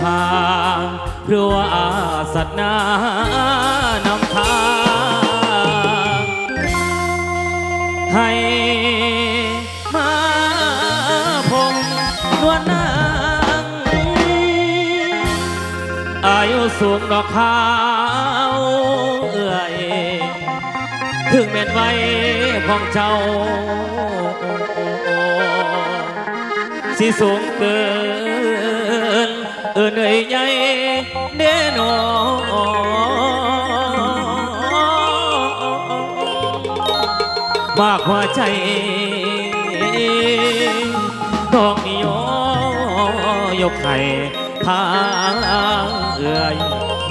พางเพราะว่าอาสนานำทางให้มาพงนวลนางอายุสูงดอกขาวเอื่อยถึงแม่นไว้ของเจ้า สิสูงเกิน ออเหนื่อยใหญ่เด้นอมากกว่าใจดอกนิยยกไข่ทางเอื่อย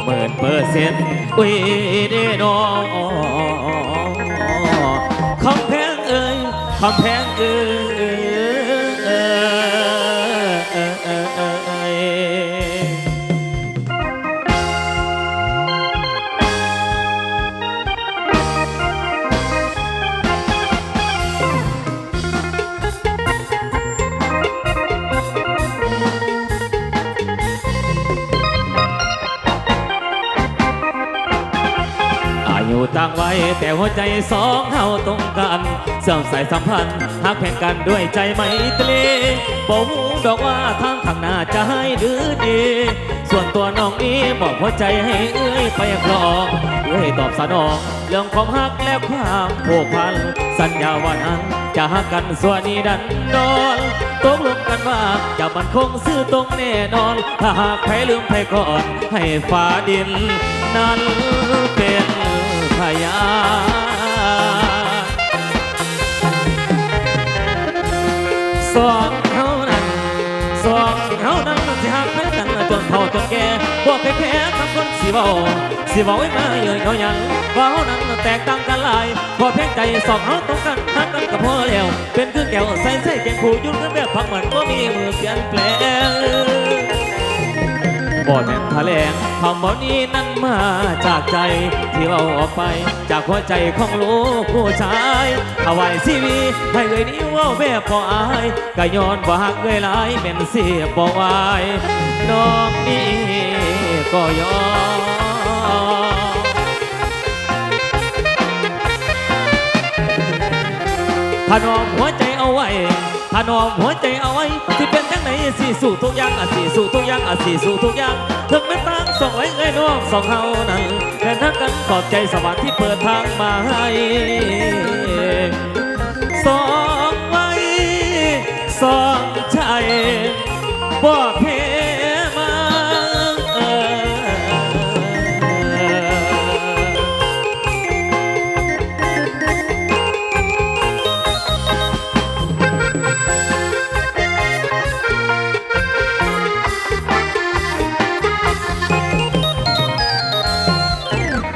หมื่นเปอร์เซ็นต์อุ้ยเด้นอคำแพงเอ้ยคำแพงเอ้ย อายุต่างไวัยแต่หัวใจสองเท่าตรงกันเสื่อมสายสัมพันธ์หักแผ่งกันด้วยใจไมตรีบอกดอกว่าทางข้างหน้าจะให้ดื้อดี ส่วนตัวน้องนี้บอกหัวใจให้เอื้อยไปครองเอื้อยตอบสนอง เรื่องของหักและความผูกพัน สัญญาวันนั้นจะหักกันส่วนนี้ดันดอนตกลงกันว่าจะมันคงซื่อตรงแน่นอน ถ้าหากใครลืมใครก่อนให้ฟ้าดิน นั้นเป็น ยาสองเขานั้นสองเขานั้นสิหักแม้กันจนเท่าจนแก่บอกแค่ๆทำคนสิเบาสิเบาไว้มาเยอะเขายังว่าเขานั้นแตกต่างกันหลายพอเพียงใจสองเขาตรงกันหักกันก็พอแล้วเป็นคือแก้วใส่ใส่แกงผูยุ่งกันแบบพักเหมือนว่ามีมือเปลี่ยนแปลง บอดแม่นทะเลงคำบอกนี้นั้นมาจากใจที่เราออกไป จากหัวใจของลูกผู้ชายถวายซีวีให้เลยนี้เว่าแบบพออายก็ย้อนว่าหักเลยหลายเป็นเสียบอวายน้องนี้ก็ยอมถนอมหัวใจเอาไว้ถนอมหัวใจเอาไว้ที่เป จังไหนสิสู่ทุกอย่างอ่สิสู่ทุกอย่างอ่สิสู่ทุกอย่างถึงแม้ตั้งส่องไว้เอ้ยน้องสองเฮานั้นแค่ทักกันขอบใจสวรรค์ที่เปิดทางมาให้สอง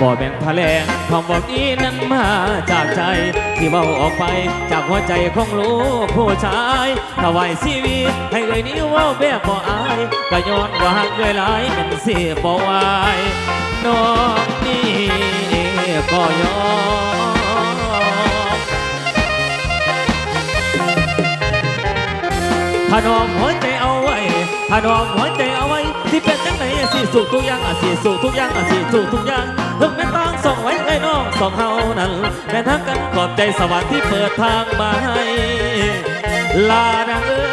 บ่แบ่งพะแลงความบอกนี้นั้นมาจากใจ ที่เบาออกไปจากหัวใจของลูกผู้ชายถวายชีวิตให้เลยนี้เว่าแบบบ่อายก็ย้อนว่าหักเลยหลายเป็นเสียบ่วายน้องนี่ก็ยอมถนอมหัวใจเอาไว้ถนอมหัวใจ เอาไว้ที่เป็นจังไหนสิสู่ทุกอย่างอะสิสู่ทุกอย่างอะสิสู่ทุกอย่างถึงแม้ต้องส่องไว้ไอ้น้องสองเฮานั้นแม้ทักกันขอบใจสวรรค์ที่เปิดทางมาให้ลาดังเอ้